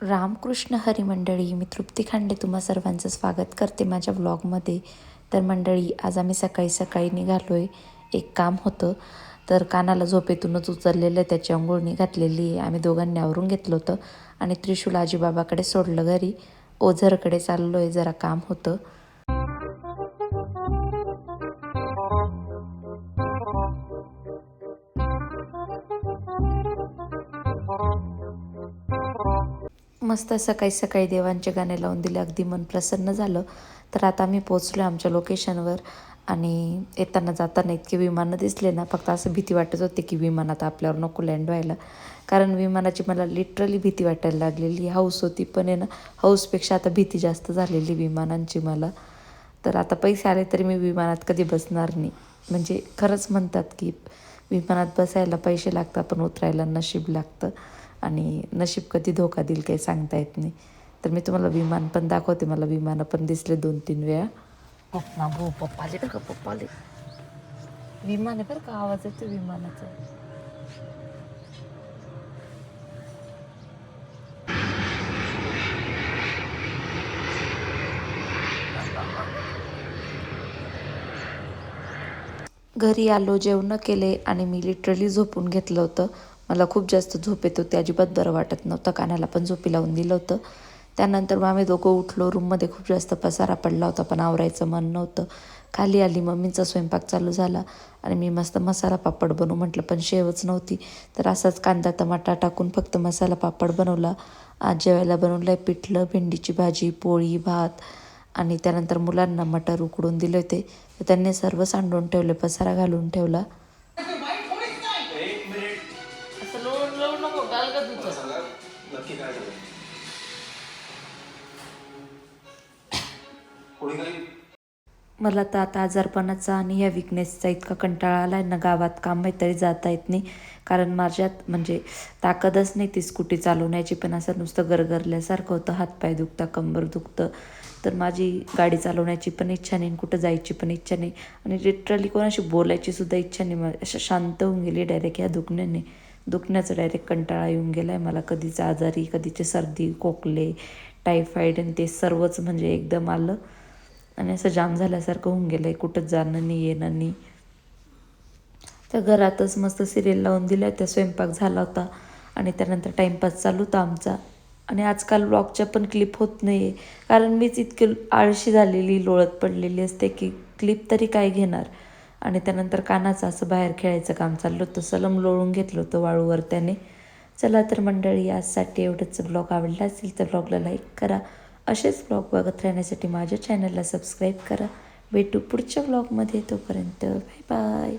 रामकृष्ण हरी मंडळी मी तृप्ती खांडे तुम्हा सर्वांचं स्वागत करते माझ्या व्लॉगमध्ये तर मंडळी आज आम्ही सकाळी सकाळी निघालो आहे एक काम होतं तर कानाला झोपेतूनच उचललेलं आहे त्याची अंघोळणी घातलेली आहे. आम्ही दोघांनी आवरून घेतलं होतं आणि त्रिशूल आजीबाबाकडे सोडलं घरी. ओझरकडे चाललो आहे जरा काम होतं. मस्त सकाळी सकाळी देवांचे गाणे लावून दिले. अगदी मन प्रसन्न झालं. तर आता आम्ही पोचलो आमच्या लोकेशनवर आणि येताना जाताना इतके विमानं दिसले ना फक्त असं भीती वाटत होती की विमानात आपल्यावर नको लँड व्हायला. कारण विमानाची मला लिटरली भीती वाटायला लागलेली. हाऊस होती पण आहे ना हाऊसपेक्षा आता भीती जास्त झालेली विमानांची मला. तर आता पैसे आले तरी मी विमानात कधी बसणार नाही. म्हणजे खरंच म्हणतात की विमानात बसायला पैसे लागतात पण उतरायला नशीब लागतं. आणि नशीब कधी धोका देईल काही सांगता येत नाही. तर मी तुम्हाला विमान पण दाखवते मला विमानं पण दिसले दोन तीन वेळा. पप्पा भो पप्पा आले बरं का पप्पा आले विमान आहे बरं का आवाज येतो विमानाचा. घरी आलो जेवण केले आणि मी लिटरली झोपून घेतलं होतं. मला खूप जास्त झोप येत होती. अजिबात बरं वाटत नव्हतं. कानाला पण झोपी लावून दिलं होतं. त्यानंतर मग आम्ही दोघं उठलो. रूममध्ये खूप जास्त पसारा पडला होता पण आवरायचं मन नव्हतं. खाली आली. मम्मीचा स्वयंपाक चालू झाला आणि मी मस्त मसाला पापड बनवू म्हटलं पण शेवच नव्हती. तर असाच कांदा टमाटा टाकून फक्त मसाला पापड बनवला. आज जेवायला बनवलं आहे पिठलं भेंडीची भाजी पोळी भात आणि त्यानंतर मुलांना मटर उकडून दिले होते. तर त्यांनी सर्व सांडून ठेवले पसारा घालून ठेवला. असं लोळून लोळू नको गालगत होतं नक्की काय झालं कोणी काही मला तर आता आजारपणाचा आणि या विकनेसचा इतका कंटाळा आला आहे ना गावात काम आहे तरी जाता येत नाही. कारण माझ्यात म्हणजे ताकदच नाही ती स्कूटी चालवण्याची पण असं नुसतं गरगरल्यासारखं होतं हातपाय दुखता कंबर दुखतं. तर माझी गाडी चालवण्याची पण इच्छा नाही आणि कुठं जायची पण इच्छा नाही. आणि लिटरली कोणाशी बोलायची सुद्धा इच्छा नाही. असं शांत होऊन गेली डायरेक्ट ह्या दुखण्याने. दुखण्याचं डायरेक्ट कंटाळा येऊन गेला आहे मला कधीच आजारी कधीचे सर्दी खोकले टायफॉईड आणि ते सर्वच म्हणजे एकदम आलं. आणि असं जाम झाल्यासारखं होऊन गेलं आहे कुठंच जाणं नाही येणं नाही. तर घरातच मस्त सिरियल लावून दिल्या. त्या स्वयंपाक झाला होता. आणि त्यानंतर टाईमपास चालू होता आमचा. आणि आजकाल ब्लॉगच्या पण क्लिप होत नाही आहे कारण मीच इतकी आळशी झालेली लोळत पडलेली असते की क्लिप तरी काय घेणार? आणि त्यानंतर कानाचं असं बाहेर खेळायचं काम चाललं होतं. सलम लोळून घेतलं होतं वाळूवर त्याने. चला तर मंडळी आजसाठी एवढंच ब्लॉग आवडला असेल तर ब्लॉगला लाईक करा. असेच ब्लॉग बघत राहण्यासाठी माझ्या चॅनलला सबस्क्राईब करा. भेटू पुढच्या ब्लॉगमध्ये तोपर्यंत बाय बाय.